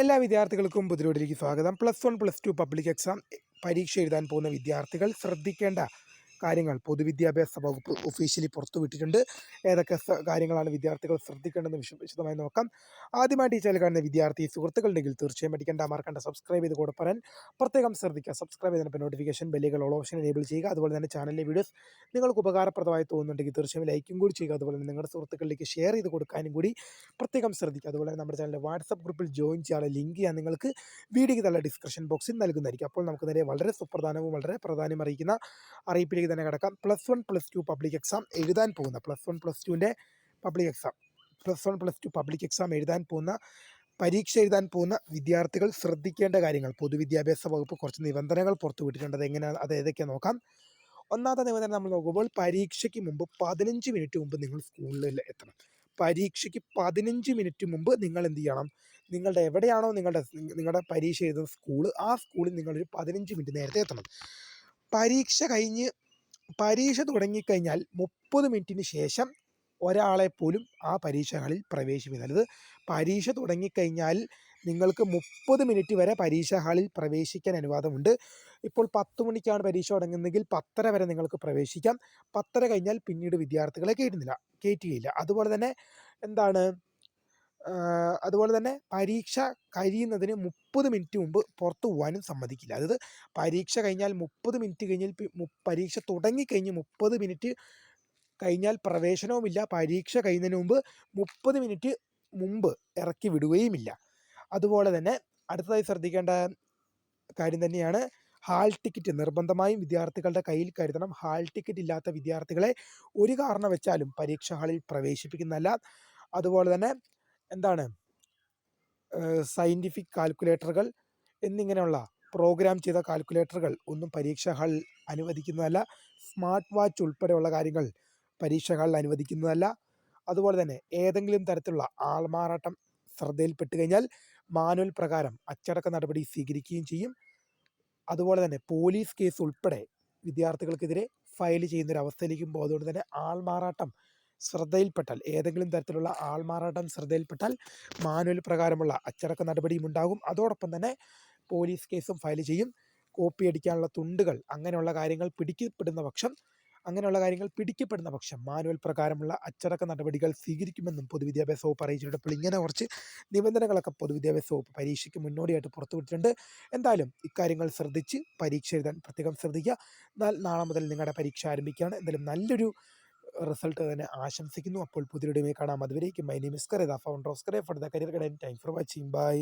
എല്ലാ വിദ്യാർത്ഥികൾക്കും പുതിരോടിലേക്ക് സ്വാഗതം. Plus one plus two public exam പരീക്ഷ എഴുതാൻ പോകുന്ന വിദ്യാർത്ഥികൾ ശ്രദ്ധിക്കേണ്ട കാര്യങ്ങൾ പൊതുവിദ്യാഭ്യാസ വകുപ്പ് ഒഫീഷ്യലി പുറത്തുവിട്ടിട്ടുണ്ട് ഏതൊക്കെ കാര്യങ്ങളാണ് വിദ്യാർത്ഥികൾ ശ്രദ്ധിക്കേണ്ടതെന്ന് വിശ വിശദമായി നോക്കാം. ആദ്യമായിട്ട് ഈ ചാനൽ കാണുന്ന വിദ്യാർത്ഥി സുഹൃത്തുക്കളുണ്ടെങ്കിൽ തീർച്ചയായും പഠിക്കേണ്ട മറക്കേണ്ട സബ്സ്ക്രൈബ് ചെയ്ത് കൂടെ പറയാൻ പ്രത്യേകം ശ്രദ്ധിക്കുക. സബ്സ്ക്രൈബ് ചെയ്തപ്പോൾ നോട്ടിഫിക്കേഷൻ ബെല്ലുകൾ ഓൾ ഓപ്ഷൻ എനേബിൾ ചെയ്യുക. അതുപോലെ തന്നെ ചാനലിലെ വീഡിയോസ് നിങ്ങൾക്ക് ഉപകാരപ്രദമായി തോന്നുന്നുണ്ടെങ്കിൽ തീർച്ചയായും ലൈക്കും കൂടി ചെയ്യുക. അതുപോലെ തന്നെ നിങ്ങളുടെ സുഹൃത്തുക്കളിലേക്ക് ഷെയർ ചെയ്ത് കൊടുക്കാനും കൂടി പ്രത്യേകം ശ്രദ്ധിക്കുക. അതുപോലെ തന്നെ നമ്മുടെ ചാനലിലെ വാട്സപ്പ് ഗ്രൂപ്പിൽ ജോയിൻ ചെയ്യാനുള്ള ലിങ്ക് ഞാൻ നിങ്ങൾക്ക് വീഡിയോയ്ക്ക് തള്ള ഡിസ്ക്രിപ്ഷൻ ബോക്സിൽ നൽകുന്നതായിരിക്കും. അപ്പോൾ നമുക്ക് നേരെ വളരെ സുപ്രധാനവും വളരെ പ്രാധാന്യം അറിയിക്കുന്ന അറിയിപ്പിലേക്ക് തന്നെ കിടക്കാം. Plus one plus two public exam എഴുതാൻ പോകുന്ന പ്ലസ് വൺ പ്ലസ് ടുവിന്റെ public exam plus one plus two public exam എഴുതാൻ പോകുന്ന പരീക്ഷ എഴുതാൻ പോകുന്ന വിദ്യാർത്ഥികൾ ശ്രദ്ധിക്കേണ്ട കാര്യങ്ങൾ പൊതുവിദ്യാഭ്യാസ വകുപ്പ് കുറച്ച് നിബന്ധനകൾ പുറത്തുവിട്ടിട്ടുണ്ട് അത് എങ്ങനെയാണ് അത് ഏതൊക്കെയാണ് നോക്കാം. ഒന്നാമത്തെ നിബന്ധന നമ്മൾ നോക്കുമ്പോൾ പരീക്ഷയ്ക്ക് മുമ്പ് പതിനഞ്ച് മിനിറ്റ് മുമ്പ് നിങ്ങൾ സ്കൂളിൽ എത്തണം. പരീക്ഷയ്ക്ക് പതിനഞ്ച് മിനിറ്റ് മുമ്പ് നിങ്ങൾ എന്ത് ചെയ്യണം? നിങ്ങളുടെ എവിടെയാണോ നിങ്ങളുടെ നിങ്ങളുടെ പരീക്ഷ എഴുതുന്ന സ്കൂൾ ആ സ്കൂളിൽ നിങ്ങളൊരു പതിനഞ്ച് മിനിറ്റ് നേരത്തെ എത്തണം. പരീക്ഷ കഴിഞ്ഞ് പരീക്ഷ തുടങ്ങിക്കഴിഞ്ഞാൽ മുപ്പത് മിനിറ്റിന് ശേഷം ഒരാളെ പോലും ആ പരീക്ഷകളിൽ ഹാളിൽ പ്രവേശിപ്പിക്കരുത് പരീക്ഷ തുടങ്ങിക്കഴിഞ്ഞാൽ നിങ്ങൾക്ക് മുപ്പത് മിനിറ്റ് വരെ പരീക്ഷാ ഹാളിൽ പ്രവേശിക്കാൻ അനുവാദമുണ്ട്. ഇപ്പോൾ പത്ത് മണിക്കാണ് പരീക്ഷ തുടങ്ങുന്നതെങ്കിൽ പത്തര വരെ നിങ്ങൾക്ക് പ്രവേശിക്കാം. പത്തര കഴിഞ്ഞാൽ പിന്നീട് വിദ്യാർത്ഥികളെ കയറ്റുന്നില്ല കയറ്റുകയില്ല അതുപോലെ തന്നെ എന്താണ് അതുപോലെ തന്നെ പരീക്ഷ കഴിയുന്നതിന് മുപ്പത് മിനിറ്റ് മുമ്പ് പുറത്തു പോകാനും സമ്മതിക്കില്ല. അതായത് പരീക്ഷ കഴിഞ്ഞാൽ മുപ്പത് മിനിറ്റ് കഴിഞ്ഞാൽ പരീക്ഷ തുടങ്ങിക്കഴിഞ്ഞ് മുപ്പത് മിനിറ്റ് കഴിഞ്ഞാൽ പ്രവേശനവുമില്ല. പരീക്ഷ കഴിയുന്നതിന് മുമ്പ് മുപ്പത് മിനിറ്റ് മുമ്പ് ഇറക്കി വിടുകയുമില്ല. അതുപോലെ തന്നെ അടുത്തതായി ശ്രദ്ധിക്കേണ്ട കാര്യം തന്നെയാണ് ഹാൾ ടിക്കറ്റ് നിർബന്ധമായും വിദ്യാർത്ഥികളുടെ കയ്യിൽ കരുതണം. ഹാൾ ടിക്കറ്റ് ഇല്ലാത്ത വിദ്യാർത്ഥികളെ ഒരു കാരണം വെച്ചാലും പരീക്ഷാ ഹാളിൽ പ്രവേശിപ്പിക്കുന്നതല്ല. അതുപോലെ തന്നെ എന്താണ്? സയന്റിഫിക് കാൽക്കുലേറ്ററുകൾ എന്നിങ്ങനെയുള്ള പ്രോഗ്രാം ചെയ്ത കാൽക്കുലേറ്ററുകൾ ഒന്നും പരീക്ഷാ ഹാളിൽ അനുവദിക്കുന്നതല്ല. സ്മാർട്ട് വാച്ച് ഉൾപ്പെടെയുള്ള കാര്യങ്ങൾ പരീക്ഷാ ഹാളിൽ അനുവദിക്കുന്നതല്ല. അതുപോലെ തന്നെ ഏതെങ്കിലും തരത്തിലുള്ള ആൾമാറാട്ടം ശ്രദ്ധയിൽപ്പെട്ട് കഴിഞ്ഞാൽ മാനുവൽ പ്രകാരം അച്ചടക്ക നടപടി സ്വീകരിക്കുകയും ചെയ്യും. അതുപോലെ തന്നെ പോലീസ് കേസ് ഉൾപ്പെടെ വിദ്യാർത്ഥികൾക്കെതിരെ ഫയൽ ചെയ്യുന്ന ഒരു അവസ്ഥയിലേക്കും പോകും തന്നെ ആൾമാറാട്ടം ശ്രദ്ധയിൽപ്പെട്ടാൽ ഏതെങ്കിലും തരത്തിലുള്ള ആൾമാറാട്ടം ശ്രദ്ധയിൽപ്പെട്ടാൽ മാനുവൽ പ്രകാരമുള്ള അച്ചടക്ക നടപടിയും ഉണ്ടാകും. അതോടൊപ്പം തന്നെ പോലീസ് കേസും ഫയൽ ചെയ്യും. കോപ്പി അടിക്കാനുള്ള തുണ്ടുകൾ അങ്ങനെയുള്ള കാര്യങ്ങൾ പിടിക്കപ്പെടുന്ന പക്ഷം അങ്ങനെയുള്ള കാര്യങ്ങൾ പിടിക്കപ്പെടുന്ന പക്ഷം മാനുവൽ പ്രകാരമുള്ള അച്ചടക്ക നടപടികൾ സ്വീകരിക്കുമെന്നും പൊതുവിദ്യാഭ്യാസ വകുപ്പ് അറിയിച്ചിട്ടുണ്ട്. ഇങ്ങനെ കുറച്ച് നിബന്ധനകളൊക്കെ പൊതുവിദ്യാഭ്യാസ വകുപ്പ് പരീക്ഷയ്ക്ക് മുന്നോടിയായിട്ട് പുറത്തുവിട്ടിട്ടുണ്ട് എന്തായാലും ഇക്കാര്യങ്ങൾ ശ്രദ്ധിച്ച് പരീക്ഷ എഴുതാൻ പ്രത്യേകം ശ്രദ്ധിക്കുക. എന്നാൽ നാളെ മുതൽ നിങ്ങളുടെ പരീക്ഷ ആരംഭിക്കുകയാണ്. എന്തായാലും നല്ലൊരു റിസൾട്ട് തന്നെ ആശംസിക്കുന്നു. അപ്പോൾ പുതിയൊരു കാണാം. അതുവരേക്കും. My name ഇസ്കർ founder of Kare for the career guidance time for watching bye